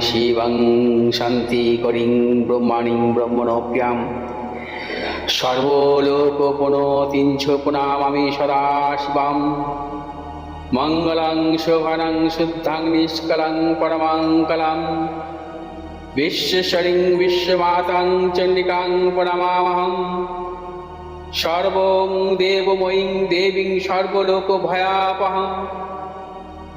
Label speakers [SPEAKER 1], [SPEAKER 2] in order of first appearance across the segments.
[SPEAKER 1] শিবং শান্তিকরিং ব্রহ্মাণীং ব্রহ্মণপ্যাম সর্বলোকোপনতিঞ্ছোপনামামি আমি সদাশিবাম। মঙ্গলাং শোভনং শুদ্ধাং নিষ্কলাং পরমাঙ্কলাম বিশ্বশরিং বিশ্বমাতাং চণ্ডিকাং পরমামহম সর্বং দেবময়ীং দেবীং সর্বলোক ভয়াপহম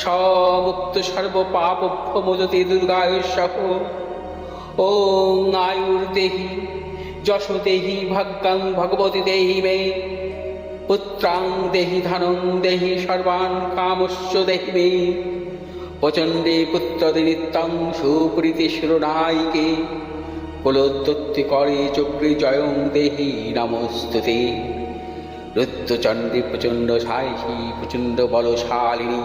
[SPEAKER 1] স্বমুক্ত সর্বপাপভ্য মোদতে দুর্গায়ুসহ ওং আয়ুর্দেহি যশোদেহি, ভাগ্যাং ভগবতী দেহি মে পুত্রাং দেহি ধনং দেহি সর্বান কামস্য দেহি মে প্রচণ্ডে পুত্রদি নিত্যং সুপ্রীতি শিরোনায়িকে। কুলোদ্যত্তি করে চক্রী জয়ং দেহি নমস্তুতে। রুদ্রচণ্ডী প্রচণ্ড সাহসী, প্রচণ্ড বলশালিনী।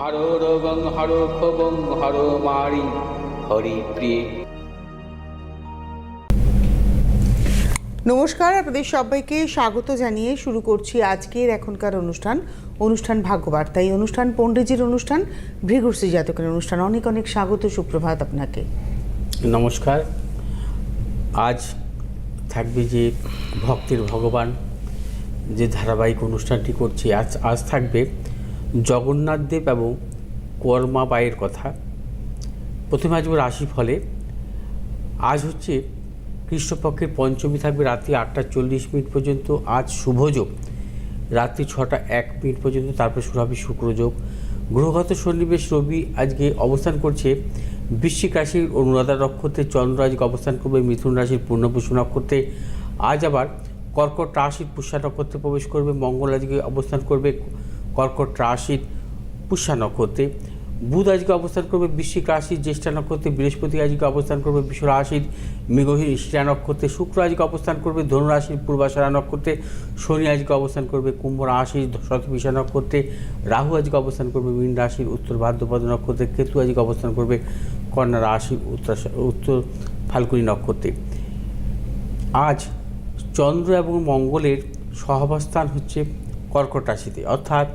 [SPEAKER 1] হর রোগং হর ক্ষোভং হর মারি হরি প্রিয়ে।
[SPEAKER 2] নমস্কার আপনাদের সবাইকে স্বাগত জানিয়ে শুরু করছি আজকের এখনকার অনুষ্ঠান অনুষ্ঠান ভাগ্যবার্তা। এই অনুষ্ঠান পণ্ডিতজির অনুষ্ঠান ভৃগুশ্রী জাতকের অনুষ্ঠান। অনেক অনেক স্বাগত সুপ্রভাত আপনাকে।
[SPEAKER 1] নমস্কার। আজ থাকবে যে ভক্তের ভগবান যে ধারাবাহিক অনুষ্ঠানটি করছি আজ আজ থাকবে জগন্নাথ দেব এবং কর্মাবাইয়ের কথা। প্রথমে আসবে রাশি ফলে। আজ হচ্ছে কৃষ্ণপক্ষের পঞ্চমী থাকবে রাত্রি আটটা চল্লিশ মিনিট পর্যন্ত। আজ শুভযোগ রাত্রি ছটা এক মিনিট পর্যন্ত, তারপর শুরু হবে শুক্রযোগ গ্রহগত সন্নিবেশ রবি আজকে অবস্থান করছে বৃশ্চিক রাশির অনুরাধা নক্ষত্রে, চন্দ্র আজকে অবস্থান করবে মিথুন রাশির পূর্ণপুষ্য নক্ষত্রে। আজ আবার কর্কট রাশির পুষ্যা নক্ষত্রে প্রবেশ করবে, মঙ্গল আজকে অবস্থান করবে কর্কট রাশির পুষ্যা নক্ষত্রে। বুধ আজকে অবস্থান করবে বৃশ্চিক রাশির জ্যেষ্ঠা নক্ষত্রে বৃহস্পতি আজকে অবস্থান করবে বিশ্ব রাশির মৃগহীন ইষ্টিরা নক্ষত্রে শুক্র আজকে অবস্থান করবে ধনুরাশির পূর্বাশারা নক্ষত্রে শনি আজকে অবস্থান করবে কুম্ভ রাশির শতবিশা নক্ষত্রে রাহু আজকে অবস্থান করবে মীন রাশির, উত্তর ভাদ্রপদ নক্ষত্রে কেতু আজকে অবস্থান করবে কন্যা রাশির, উত্তর উত্তর ফাল্গুনী নক্ষত্রে। আজ চন্দ্র এবং মঙ্গলের সহাবস্থান হচ্ছে কর্কট রাশিতে, অর্থাৎ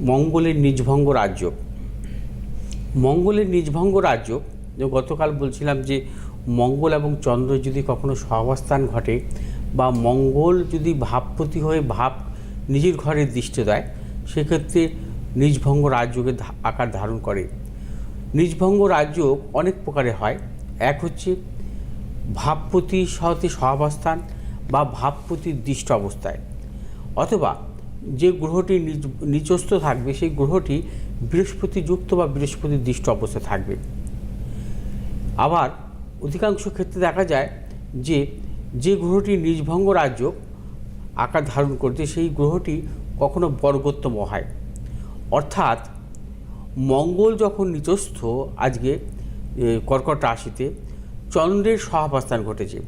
[SPEAKER 1] মঙ্গলের নিজভঙ্গ রাজ্য। মঙ্গলের নিজভঙ্গ রাজ্য, যে গতকাল বলছিলাম যে মঙ্গল এবং চন্দ্র যদি কখনো সহাবস্থান ঘটে বা মঙ্গল যদি ভাবপতি হয়ে ভাব নিজের ঘরে দৃষ্টি দেয়, সেক্ষেত্রে নিজভঙ্গ রাজ্যকে আকার ধারণ করে। নিজভঙ্গ রাজ্য অনেক প্রকারে হয়। এক হচ্ছে ভাবপতি সহতে সহাবস্থান বা ভাবপতির দৃষ্ট অবস্থায়। অথবা যে গ্রহটি নিজ নিচস্থ থাকবে, সেই গ্রহটি বৃহস্পতি যুক্ত বা বৃহস্পতি দৃষ্ট অবস্থায় থাকবে। আবার অধিকাংশ ক্ষেত্রে দেখা যায় যে যে গ্রহটি নিজভঙ্গ রাজ্য আকার ধারণ করতে সেই গ্রহটি কখনো বর্গোত্তম হয়। অর্থাৎ মঙ্গল যখন নিচস্থ আজকে কর্কট রাশিতে চন্দ্রের সহাবস্থান ঘটেছে।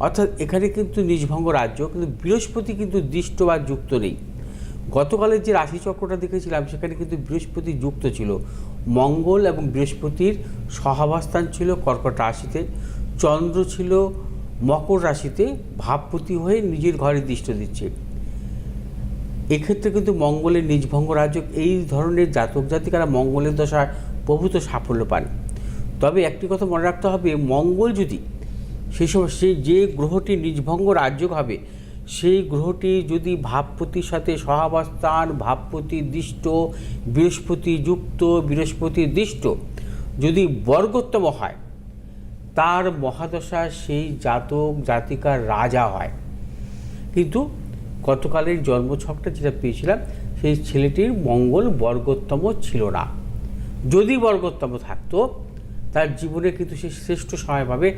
[SPEAKER 1] অর্থাৎ এখানে কিন্তু নিজভঙ্গ রাজ্য কিন্তু বৃহস্পতি কিন্তু দৃষ্ট বা যুক্ত নেই। গতকালের যে রাশিচক্রটা দেখেছিলাম, সেখানে কিন্তু বৃহস্পতি যুক্ত ছিল। মঙ্গল এবং বৃহস্পতির সহাবস্থান ছিল কর্কট রাশিতে। চন্দ্র ছিল মকর রাশিতে, ভাবপতি হয়ে নিজের ঘরে দৃষ্টি দিচ্ছে। এক্ষেত্রে কিন্তু মঙ্গলের নিজভঙ্গ রাজ্য এই ধরনের জাতক জাতিকারা মঙ্গলের দশায় প্রভূত সাফল্য পান। তবে একটি কথা মনে রাখতে হবে, মঙ্গল যদি সেই সময় সেই যে গ্রহটি নিজভঙ্গ রাজ্য হবে সেই গ্রহটি যদি ভাবপতির সাথে সহাবস্থান, ভাবপতি দৃষ্ট, বৃহস্পতি যুক্ত, বৃহস্পতি দৃষ্ট, যদি বর্গোত্তম হয়, তার মহাদশা সেই জাতক, জাতিকার রাজা হয়। কিন্তু গতকালের জন্মছকটা যেটা পেয়েছিলাম, সেই ছেলেটির মঙ্গল বর্গোত্তম ছিল না। যদি বর্গোত্তম থাকতো, তার জীবনে কিন্তু সে শ্রেষ্ঠ সময় পাবে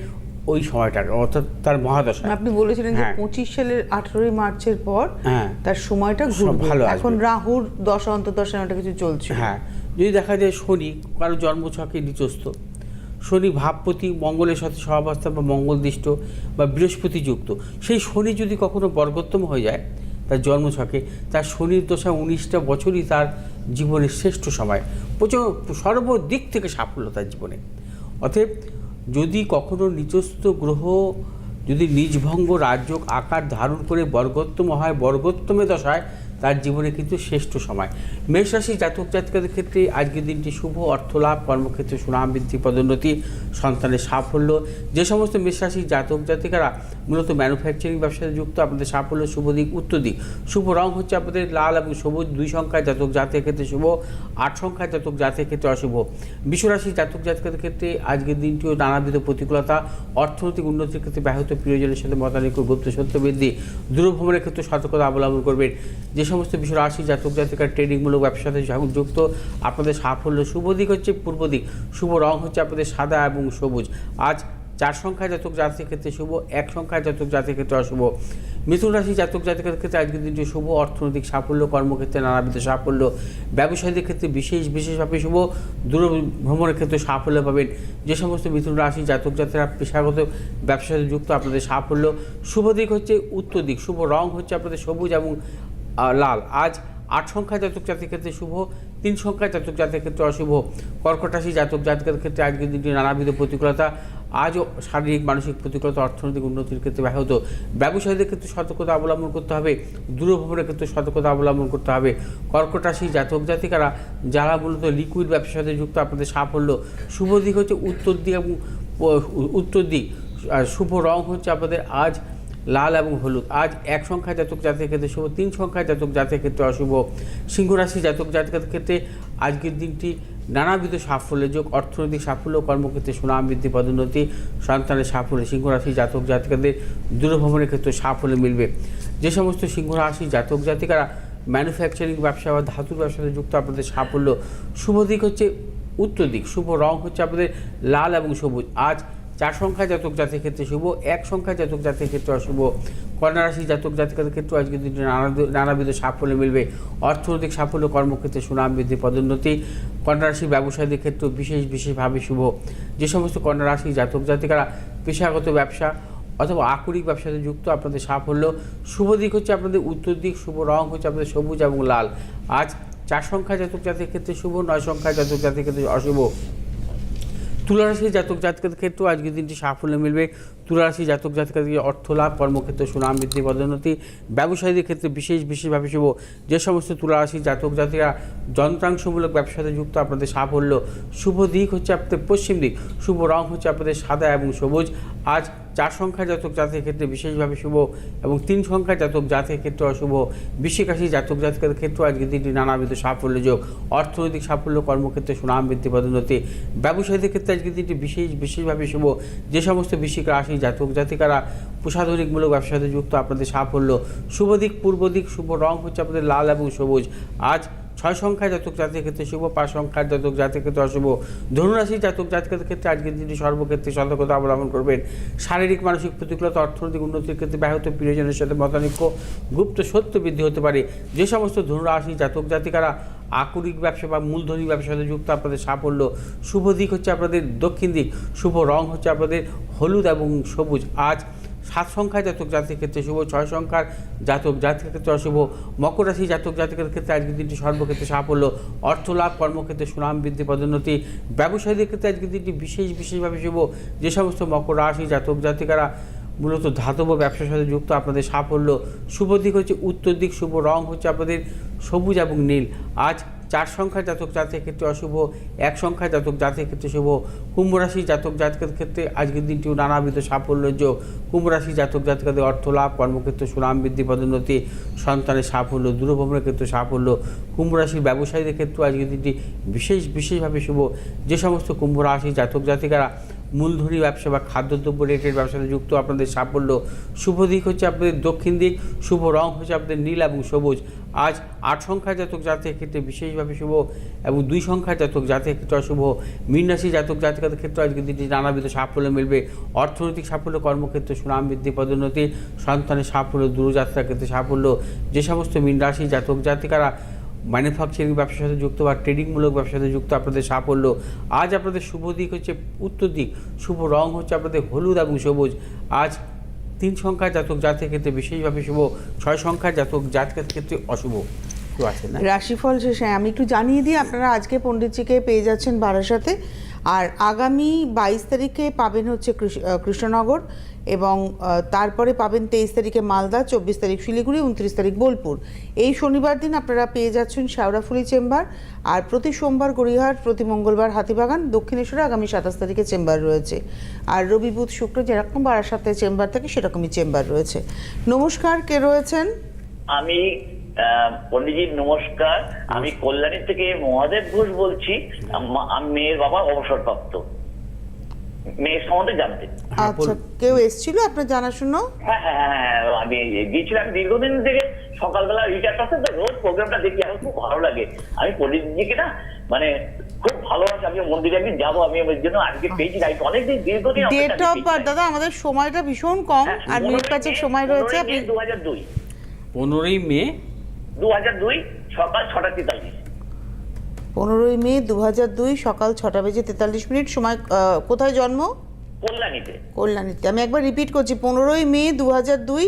[SPEAKER 1] ওই সময়টার অর্থাৎ তার মহাদশা।
[SPEAKER 2] আপনি বলেছিলেন যে
[SPEAKER 1] হ্যাঁ।
[SPEAKER 2] পঁচিশ সালের আঠারোই মার্চের পর
[SPEAKER 1] হ্যাঁ।
[SPEAKER 2] তার সময়টা
[SPEAKER 1] ভালো
[SPEAKER 2] এখন রাহুর দশা অন্তর্দশা একটা কিছু চলছে।
[SPEAKER 1] হ্যাঁ। যদি দেখা যায় শনি কারও জন্মছকে নিচস্থ। শনি ভাবপতি মঙ্গলের সাথে সহাবস্থা বা মঙ্গলদৃষ্ট বা বৃহস্পতি যুক্ত সেই শনি যদি কখনো বর্গোত্তম হয়ে যায় তার জন্ম ছকে তার শনির দশা উনিশটা বছরই তার জীবনের শ্রেষ্ঠ সময়। প্রচুর সর্বদিক থেকে সাফল্য তার জীবনে। অতএব যদি কখনো নিজস্থ গ্রহ যদি নিজভঙ্গ রাজ্য আকার ধারণ করে বর্গোত্তম হয় বর্গোত্তমে দশায় তার জীবনে কিন্তু শ্রেষ্ঠ সময়। মেষ রাশি জাতক জাতিকাদের ক্ষেত্রে আজকের দিনটি শুভ অর্থলাভ, কর্মক্ষেত্রে সুনাম বৃদ্ধি, পদোন্নতি, সন্তানের সাফল্য, যে সমস্ত মেষ রাশির জাতক জাতিকারা মূলত ম্যানুফ্যাকচারিং ব্যবসায় যুক্ত, আপনাদের সাফল্য শুভ দিক, উত্তর দিক। শুভ রং হচ্ছে আপনাদের লাল এবং সবুজ, দুই সংখ্যায় জাতক জাতের ক্ষেত্রে শুভ, আট সংখ্যায় জাতক জাতের ক্ষেত্রে অশুভ। বিশ্বরাশি জাতক জাতিকাদের ক্ষেত্রে আজকের দিনটিও নানাবিধ প্রতিকূলতা, অর্থনৈতিক উন্নতির ক্ষেত্রে ব্যাহত, প্রিয়জনের সাথে মতানৈক্য, গুপ্ত সত্য বৃদ্ধি, দূরভ্রমণের ক্ষেত্রে সতর্কতা অবলম্বন করবেন। যে সমস্ত বিষয় রাশি জাতক জাতিকার ট্রেডিংমূলক ব্যবসার সাথে যুক্ত, আপনাদের সাফল্য শুভ দিক হচ্ছে পূর্ব দিক। শুভ রং হচ্ছে আপনাদের সাদা এবং সবুজ। আজ চার সংখ্যায় জাতক জাতির ক্ষেত্রে শুভ, এক সংখ্যায় জাতক জাতির ক্ষেত্রে অশুভ। মিথুন রাশি জাতক জাতিকের ক্ষেত্রে আজকের দিনটি শুভ, অর্থনৈতিক সাফল্য, কর্মক্ষেত্রে নানাবিধ সাফল্য, ব্যবসায়ীদের ক্ষেত্রে বিশেষ, বিশেষভাবে শুভ দূর ভ্রমণের ক্ষেত্রে সাফল্য পাবেন। যে সমস্ত মিথুন রাশি জাতক জাতিরা পেশাগত ব্যবসার সাথে যুক্ত, আপনাদের সাফল্য। শুভ দিক হচ্ছে উত্তর দিক। শুভ রং হচ্ছে আপনাদের সবুজ এবং লাল। আজ আট সংখ্যা জাতক জাতির ক্ষেত্রে শুভ, তিন সংখ্যা জাতক জাতির ক্ষেত্রে অশুভ। কর্কট রাশি জাতক জাতিকের ক্ষেত্রে আজকের দিনটি নানাবিধ প্রতিকূলতা। আজও শারীরিক, মানসিক প্রতিকূলতা, অর্থনৈতিক উন্নতির ক্ষেত্রে ব্যাহত। ব্যবসায়ীদের ক্ষেত্রে সতর্কতা অবলম্বন করতে হবে। দূরভ্রমণের ক্ষেত্রে সতর্কতা অবলম্বন করতে হবে। কর্কট রাশি জাতক জাতিকারা যারা মূলত লিকুইড ব্যবসার সাথে যুক্ত, আপনাদের সাফল্য। শুভ দিক হচ্ছে উত্তর দিক এবং উত্তর দিক। শুভ রং হচ্ছে আপনাদের আজ লাল এবং হলুদ। আজ এক সংখ্যা জাতক জাতের ক্ষেত্রে শুভ, তিন সংখ্যা জাতক জাতের ক্ষেত্রে অশুভ। সিংহ রাশি জাতক জাতকের ক্ষেত্রে আজকের দিনটি নানাবিধ সাফল্যের যোগ। অর্থনৈতিক সাফল্য, কর্মক্ষেত্রে সুনাম বৃদ্ধি, পদোন্নতি, সন্তানের সাফল্য, সিংহ রাশি জাতক জাতিকাদের দূরভ্রমণের ক্ষেত্রে সাফল্য মিলবে। যে সমস্ত সিংহ রাশি জাতক জাতিকারা ম্যানুফ্যাকচারিং ব্যবসা বা ধাতুর ব্যবসাতে যুক্ত, আপনাদের সাফল্য শুভ দিক হচ্ছে উত্তর দিক। শুভ রং হচ্ছে আপনাদের লাল এবং সবুজ। আজ চার সংখ্যা জাতক জাতির ক্ষেত্রে শুভ, এক সংখ্যা জাতক জাতির ক্ষেত্রে অশুভ, কন্যা রাশি জাতক জাতিকাদের ক্ষেত্রে আজকে দিনটি নানা নানাবিধ সাফল্য মিলবে। অর্থনৈতিক সাফল্য, কর্মক্ষেত্রে সুনাম বৃদ্ধি পদোন্নতি, কন্যা রাশি ব্যবসায়ীদের ক্ষেত্রে বিশেষ বিশেষভাবে শুভ। যে সমস্ত কন্যা রাশি জাতক জাতিকারা পেশাগত ব্যবসা অথবা আকরিক ব্যবসাতে যুক্ত, আপনাদের সাফল্য, শুভ দিক হচ্ছে আপনাদের উত্তর দিক, শুভ রং হচ্ছে আপনাদের সবুজ এবং লাল। আজ চার সংখ্যা জাতক জাতির ক্ষেত্রে শুভ, নয় সংখ্যা জাতক জাতির ক্ষেত্রে অশুভ। তুলারাশি জাতক জাতকের ক্ষেত্রেও আজকের দিনটি সাফল্য মিলবে। তুলারাশি জাতক জাতকের অর্থ লাভ, কর্মক্ষেত্রে সুনাম বৃদ্ধি, পদোন্নতি, ব্যবসায়ীদের ক্ষেত্রে বিশেষ বিশেষভাবে শুভ। যে সমস্ত তুলারাশি জাতক জাতিরা যন্ত্রাংশমূলক ব্যবসাতে যুক্ত আপনাদের সাফল্য, শুভ দিক হচ্ছে আপনাদের পশ্চিম দিক, শুভ রং হচ্ছে আপনাদের সাদা এবং সবুজ। আজ চার সংখ্যা জাতক জাতের ক্ষেত্রে বিশেষভাবে শুভ এবং তিন সংখ্যা জাতক জাতের ক্ষেত্রে অশুভ। বৃশ্চিকাশী জাতক জাতকের ক্ষেত্রে আজকের দিনটি নানাবিধ সাফল্য যোগ। অর্থনৈতিক সাফল্য, কর্মক্ষেত্রে সুনাম বৃদ্ধি, পদোন্নতি। ব্যবসায়ীদের ক্ষেত্রে আজকে দিনটি বিশেষ বিশেষভাবে শুভ। যে সমস্ত বৃশ্চিক রাশি জাতক, জাতিকারা, প্রসাধনিকমূলক ব্যবসাতে যুক্ত। আপনাদের সাফল্য শুভ দিক, পূর্ব দিক, শুভ রং হচ্ছে আপনাদের লাল এবং সবুজ। আজ ছয় সংখ্যায় জাতক জাতির ক্ষেত্রে শুভ, পাঁচ সংখ্যার জাতক জাতির ক্ষেত্রে অশুভ ধনুরাশি জাতক জাতকের ক্ষেত্রে আজকের দিনটি সর্বক্ষেত্রে সতর্কতা অবলম্বন করবেন। শারীরিক, মানসিক প্রতিকূলতা, অর্থনৈতিক উন্নতির ক্ষেত্রে ব্যাহত প্রিয়জনের সাথে মতানৈক্য, গুপ্ত সত্য বৃদ্ধি হতে পারে। যে সমস্ত ধনুরাশি জাতক জাতিকারা আকরিক ব্যবসা বা মূলধনী ব্যবসার সাথে যুক্ত, আপনাদের সাফল্য শুভ দিক হচ্ছে আপনাদের দক্ষিণ দিক, শুভ রং হচ্ছে আপনাদের হলুদ এবং সবুজ। আজ সাত সংখ্যায় জাতক জাতির ক্ষেত্রে শুভ, ছয় সংখ্যার জাতক জাতির ক্ষেত্রে অশুভ, মকর রাশি জাতক জাতিকের ক্ষেত্রে আজকের দিনটি সর্বক্ষেত্রে সাফল্য, অর্থ লাভ, কর্মক্ষেত্রে সুনাম বৃদ্ধি, পদোন্নতি, ব্যবসায়ীদের ক্ষেত্রে আজকের দিনটি বিশেষ, বিশেষভাবে শুভ। যে সমস্ত মকর রাশি জাতক জাতিকারা মূলত ধাতব ব্যবসার সাথে যুক্ত, আপনাদের সাফল্য, শুভ দিক হচ্ছে উত্তর দিক, শুভ রং হচ্ছে আপনাদের সবুজ এবং নীল। আজ চার সংখ্যার জাতক জাতকের ক্ষেত্রে অশুভ, এক সংখ্যার জাতক জাতকের ক্ষেত্রে শুভ। কুম্ভ রাশি জাতক জাতকের ক্ষেত্রে আজকের দিনটিও নানাবিধ সাফল্যের যোগ। কুম্ভ রাশি জাতক জাতকাদের অর্থ লাভ, কর্মক্ষেত্রে সুনাম বৃদ্ধি, পদোন্নতি, সন্তানের সাফল্য, দূরভ্রমণের ক্ষেত্রে সাফল্য। কুম্ভ রাশির ব্যবসায়ীদের ক্ষেত্রেও আজকের দিনটি বিশেষ, বিশেষভাবে শুভ। যে সমস্ত কুম্ভ রাশি জাতক জাতিকারা মূলধনী ব্যবসা বা খাদ্যদ্রব্য রেটের ব্যবসাতে যুক্ত আপনাদের সাফল্য। শুভ দিক হচ্ছে আপনাদের দক্ষিণ দিক, শুভ রং হচ্ছে আপনাদের নীল এবং সবুজ। আজ আট সংখ্যা জাতক জাতকের ক্ষেত্রে বিশেষভাবে শুভ এবং দুই সংখ্যা জাতক জাতকের ক্ষেত্রে অশুভ। মীন রাশি জাতক জাতকের ক্ষেত্রে আজকের দিনটি নানাবিধ সাফল্য মিলবে। অর্থনৈতিক সাফল্য, কর্মক্ষেত্রে সুনাম বৃদ্ধি, পদোন্নতি, সন্তানের সাফল্য, দূরযাত্রার ক্ষেত্রে সাফল্য। যে সমস্ত মীন রাশি জাতক জাতিকারা ম্যানুফ্যাকচারিং ব্যবসার সাথে যুক্ত বা ট্রেডিংমূলক ব্যবসার সাথে যুক্ত আপনাদের সাফল্য। আজ আপনাদের শুভ দিক হচ্ছে উত্তর দিক, শুভ রং হচ্ছে আপনাদের হলুদ এবং সবুজ। আজ তিন সংখ্যার জাতক জাতকের ক্ষেত্রে বিশেষভাবে শুভ, ছয় সংখ্যার জাতক জাতকের ক্ষেত্রে অশুভ।
[SPEAKER 2] রাশিফল শেষে আমি একটু জানিয়ে দিই, আপনারা আজকে পণ্ডিতজিকে পেয়ে যাচ্ছেন বারাসাতে। আর আগামী বাইশ তারিখে পাবেন হচ্ছে কৃষ- কৃষ্ণনগর। এবং তারপরে পাবেন তেইশ তারিখে মালদা চব্বিশ তারিখ শিলিগুড়ি উনত্রিশ তারিখ বোলপুর। এই শনিবার দিন আপনারা পেয়ে যাচ্ছেন শেওড়াফুলি চেম্বার আর প্রতি সোমবার গড়িয়াহাট প্রতি মঙ্গলবার হাতিবাগান দক্ষিণেশ্বরে আগামী সাতাশ তারিখে চেম্বার রয়েছে। আর রবি বুধ শুক্র যেরকম বারাসাতে চেম্বার থাকে সেরকমই চেম্বার রয়েছে। নমস্কার কে রয়েছেন?
[SPEAKER 3] আমি আহ, পণ্ডিতজি নমস্কার। আমি কল্যাণী থেকে মহাদেব ঘোষ বলছি। মেয়ের বাবা অবসরপ্রাপ্ত। মেয়ের সম্বন্ধে জানতে।
[SPEAKER 1] হ্যাঁ,
[SPEAKER 2] আচ্ছা কেউ এসেছিল? আপনার জানাশুনো?
[SPEAKER 3] হ্যাঁ হ্যাঁ হ্যাঁ, হ্যাঁ আমি গিয়েছিলাম দীর্ঘদিন থেকে। সকালবেলা রিচার্জ তো রোজ প্রোগ্রামটা দেখি আমার খুব ভালো লাগে। আমি পণ্ডিতজিকে না মানে খুব ভালোবাসি আমি মন্দিরে একদিন যাব আমি ওই জন্য আজকে পেয়েছি অনেকদিন দীর্ঘদিন
[SPEAKER 2] ডেট অফ বার্থ দাদা আমাদের সময়টা ভীষণ কম
[SPEAKER 3] হ্যাঁ,
[SPEAKER 2] আর মিনিট পাঁচেক সময় রয়েছে আপনি
[SPEAKER 3] দু হাজার দুই।
[SPEAKER 1] পনেরোই মে?
[SPEAKER 3] দু হাজার দুই সকাল ছটা
[SPEAKER 2] পনেরোই মে দু হাজার দুই সকাল ছটা বেজে তেতাল্লিশ মিনিট। সময় কোথায় জন্ম?
[SPEAKER 3] কল্যাণীতে।
[SPEAKER 2] কল্যাণীতে। আমি একবার রিপিট করছি পনেরোই মে দু হাজার দুই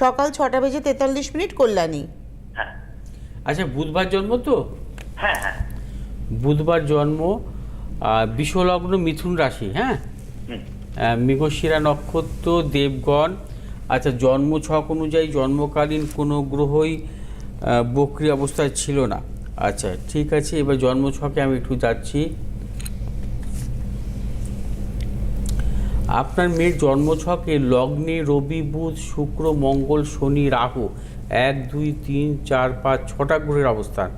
[SPEAKER 2] সকাল ছটা বেজে তেতাল্লিশ মিনিট কল্যাণী।
[SPEAKER 3] হ্যাঁ।
[SPEAKER 1] আচ্ছা বুধবার জন্ম তো?
[SPEAKER 3] হ্যাঁ হ্যাঁ।
[SPEAKER 1] বুধবার জন্ম আহ, বিষলগ্ন মিথুন রাশি হ্যাঁ। মৃগশিরা নক্ষত্র দেবগণ। আচ্ছা জন্ম ছক অনুযায়ী জন্মকালীন কোনো গ্রহই বক্রি অবস্থায় ছিল না। আচ্ছা ঠিক আছে, এবার জন্ম ছকে আমি একটু যাচ্ছি। আপনার মেয়ের জন্ম ছকে লগ্নে রবি, বুধ, শুক্র, মঙ্গল, শনি, রাহু, এক, দুই, তিন, চার, পাঁচ, ছটা গ্রহের অবস্থান।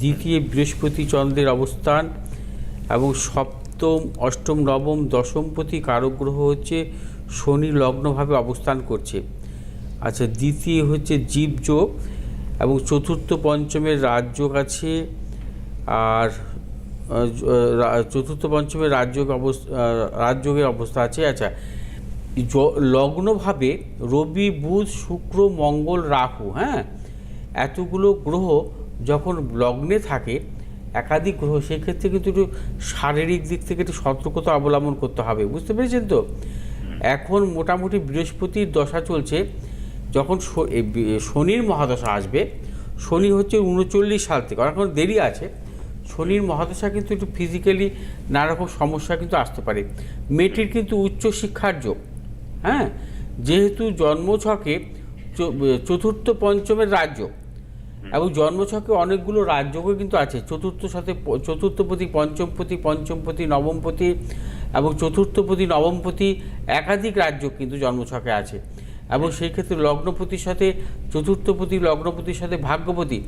[SPEAKER 1] দ্বিতীয় বৃহস্পতি চন্দ্রের অবস্থান এবং সপ্তম, অষ্টম, নবম দশমপতি কারক গ্রহ হচ্ছে শনি লগ্নভাবে অবস্থান করছে। আচ্ছা দ্বিতীয় হচ্ছে জীবযোগ এবং চতুর্থ পঞ্চমের রাজযোগ আছে, আর চতুর্থ পঞ্চমের রাজযোগ অবস্থা রাজযোগের অবস্থা আছে। আচ্ছা লগ্নভাবে রবি, বুধ, শুক্র, মঙ্গল, রাহু হ্যাঁ? এতগুলো গ্রহ যখন লগ্নে থাকে, একাধিক গ্রহ, সেক্ষেত্রে কিন্তু একটু শারীরিক দিক থেকে একটু সতর্কতা অবলম্বন করতে হবে। বুঝতে পেরেছেন তো? এখন মোটামুটি বৃহস্পতির দশা চলছে। যখন শনির মহাদশা আসবে, শনি হচ্ছে উনচল্লিশ সাল থেকে এখন দেরি আছে, শনির মহাদশা কিন্তু একটু ফিজিক্যালি নানারকম সমস্যা কিন্তু আসতে পারে। মেয়েটির কিন্তু উচ্চ শিক্ষার যোগ হ্যাঁ? যেহেতু জন্মছকে চতুর্থ পঞ্চমের রাজ্য, এবং জন্মছকে অনেকগুলো রাজযোগও কিন্তু আছে, চতুর্থ সাথে চতুর্থপতি পঞ্চমপতি পঞ্চমপতি নবমপতি এবং চতুর্থপতি নবমপতি একাধিক রাজ্য কিন্তু জন্মছকে আছে। এবং সেই ক্ষেত্রে লগ্নপতির সাথে চতুর্থপতি লগ্নপতির সাথে ভাগ্যপতি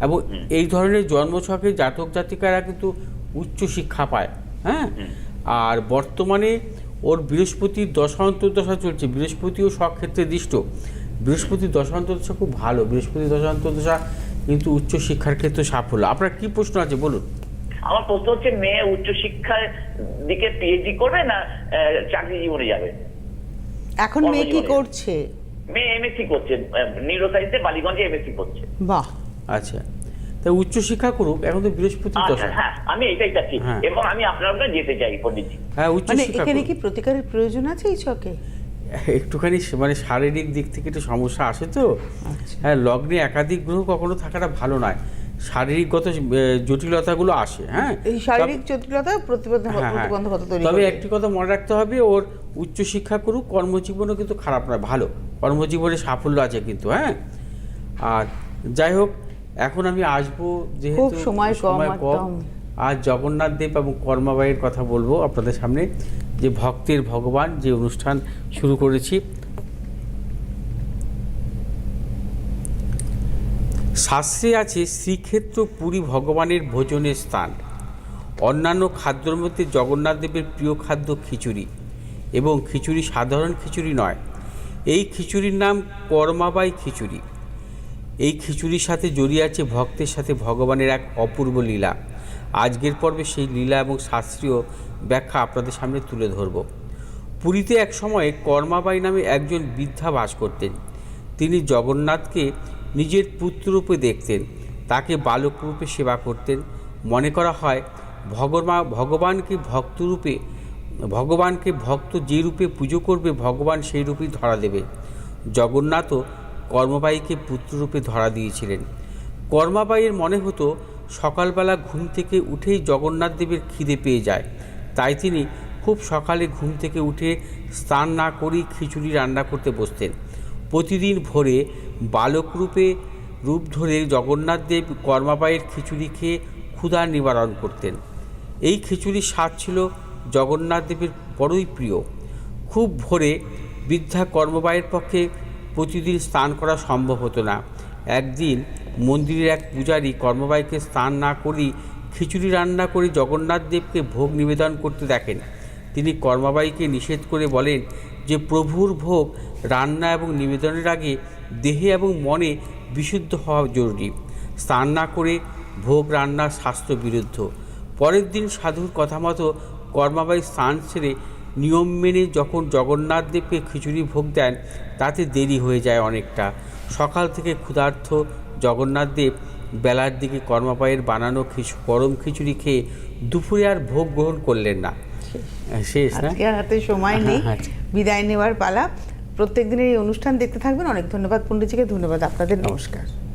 [SPEAKER 1] এবং এই ধরনের জন্মছকে জাতক জাতিকারা কিন্তু উচ্চ শিক্ষা পায় হ্যাঁ? আর বর্তমানে ওর বৃহস্পতির দশান্তর্দশা চলছে বৃহস্পতিও সব ক্ষেত্রে দৃষ্ট বৃহস্পতির দশান্তর্দশা খুব ভালো বৃহস্পতির দশান্তর্দশা কিন্তু উচ্চ শিক্ষার ক্ষেত্রে সাফল্য। আপনার কি প্রশ্ন আছে বলুন।
[SPEAKER 3] আমার প্রশ্ন হচ্ছে মেয়ে উচ্চশিক্ষার দিকে পিএইচডি করবে না চাকরি জীবনে যাবে?
[SPEAKER 2] এখন মেয়ে কি করছে?
[SPEAKER 3] মেয়ে এমএসসি করছে নিউরোসাইন্সে বালিগঞ্জে এমএসসি করছে।
[SPEAKER 2] বাহ।
[SPEAKER 1] আচ্ছা। তা উচ্চ শিক্ষা করুক এখন তো বৃহস্পতির
[SPEAKER 3] আচ্ছা
[SPEAKER 1] দশা।
[SPEAKER 3] হ্যাঁ আমি এটাই চাচ্ছি।
[SPEAKER 1] হ্যাঁ।
[SPEAKER 3] এবং আমি আপনার কাছে যেতে চাই পণ্ডিতজি।
[SPEAKER 1] হ্যাঁ উচ্চ
[SPEAKER 2] মানে
[SPEAKER 1] শিক্ষা
[SPEAKER 2] এখানে কি প্রতিকারের প্রয়োজন আছে এই ছকে?
[SPEAKER 1] একটুখানি মানে শারীরিক দিক থেকে একটু সমস্যা আসে তো। হ্যাঁ লগ্নে একাধিক গ্রহ কখনো থাকাটা ভালো নয়। শারীরিকগত জটিলতাগুলো আসে হ্যাঁ?
[SPEAKER 2] এই শারীরিক জটিলতা
[SPEAKER 1] হ্যাঁ, হ্যাঁ।
[SPEAKER 2] প্রতিবন্ধকতা তৈরি
[SPEAKER 1] তবে একটি কথা মনে রাখতে হবে ওর উচ্চশিক্ষা করুক কর্মজীবনও কিন্তু খারাপ নয় ভালো। কর্মজীবনে সাফল্য আছে কিন্তু হ্যাঁ? আর যাই হোক এখন আমি আসব যেহেতু
[SPEAKER 2] সময় কম।
[SPEAKER 1] আজ জগন্নাথ দেব এবং কর্মাবাইয়ের কথা বলব আপনাদের সামনে যে ভক্তের ভগবান যে অনুষ্ঠান শুরু করেছি শাস্ত্রে আছে, শ্রীক্ষেত্র পুরী ভগবানের ভোজনের স্থান। অন্যান্য খাদ্যর মধ্যে জগন্নাথ দেবের প্রিয় খাদ্য খিচুড়ি এবং খিচুড়ি সাধারণ খিচুড়ি নয়। এই খিচুড়ির নাম কর্মাবাই খিচুড়ি। এই খিচুড়ির সাথে জড়িয়ে আছে ভক্তের সাথে ভগবানের এক অপূর্ব লীলা। আজকের পর্বে সেই লীলা এবং শাস্ত্রীয় ব্যাখ্যা আপনাদের সামনে তুলে ধরব। পুরীতে এক সময়ে কর্মাবাই নামে একজন বৃদ্ধা বাস করতেন। তিনি জগন্নাথকে নিজের পুত্ররূপে দেখতেন, তাকে বালকরূপে সেবা করতেন। মনে করা হয়, ভগবা, ভগবানকে ভক্তরূপে, ভগবানকে ভক্ত যে রূপে পুজো করবে, ভগবান সেই রূপেই ধরা দেবে। জগন্নাথও কর্মবাইকে পুত্ররূপে ধরা দিয়েছিলেন। কর্মাবাইয়ের মনে হতো, সকালবেলা ঘুম থেকে উঠেই জগন্নাথ দেবের খিদে পেয়ে যায়। তাই তিনি খুব সকালে ঘুম থেকে উঠে স্নান না করেই খিচুড়ি রান্না করতে বসতেন। প্রতিদিন ভোরে বালক রূপে রূপ ধরে জগন্নাথদেব কর্মাবাইয়ের খিচুড়ি খেয়ে ক্ষুধা নিবারণ করতেন। এই খিচুড়ির স্বাদ ছিল জগন্নাথদেবের বড়ই প্রিয়। খুব ভোরে বৃদ্ধা কর্মবাইয়ের পক্ষে প্রতিদিন স্নান করা সম্ভব হতো না। একদিন মন্দিরের এক পূজারী কর্মবাইকে স্নান না করেই খিচুড়ি রান্না করে জগন্নাথদেবকে ভোগ নিবেদন করতে দেখেন। তিনি কর্মাবাইকে নিষেধ করে বলেন যে প্রভুর ভোগ, রান্না এবং নিবেদনের আগে দেহে এবং মনে বিশুদ্ধ হওয়া জরুরি। স্নান না করে ভোগ, রান্না, স্বাস্থ্য বিরুদ্ধ। পরের দিন সাধুর কথা মতো কর্মাবাই স্নান সেরে নিয়ম মেনে যখন জগন্নাথ দেবকে খিচুড়ি ভোগ দেন, তাতে দেরি হয়ে যায় অনেকটা। সকাল থেকে ক্ষুধার্থ জগন্নাথ দেব বেলার দিকে কর্মাবাইয়ের বানানো খিচু, গরম খিচুড়ি খেয়ে দুপুরে আর ভোগ গ্রহণ করলেন না। শেষ
[SPEAKER 2] আজকে আর হাতে সময় নেই।
[SPEAKER 1] আচ্ছা।
[SPEAKER 2] বিদায় নেওয়ার পালা। প্রত্যেক দিনের এই অনুষ্ঠান দেখতে থাকবেন। অনেক ধন্যবাদ পণ্ডিতজিকে। ধন্যবাদ আপনাদের। নমস্কার।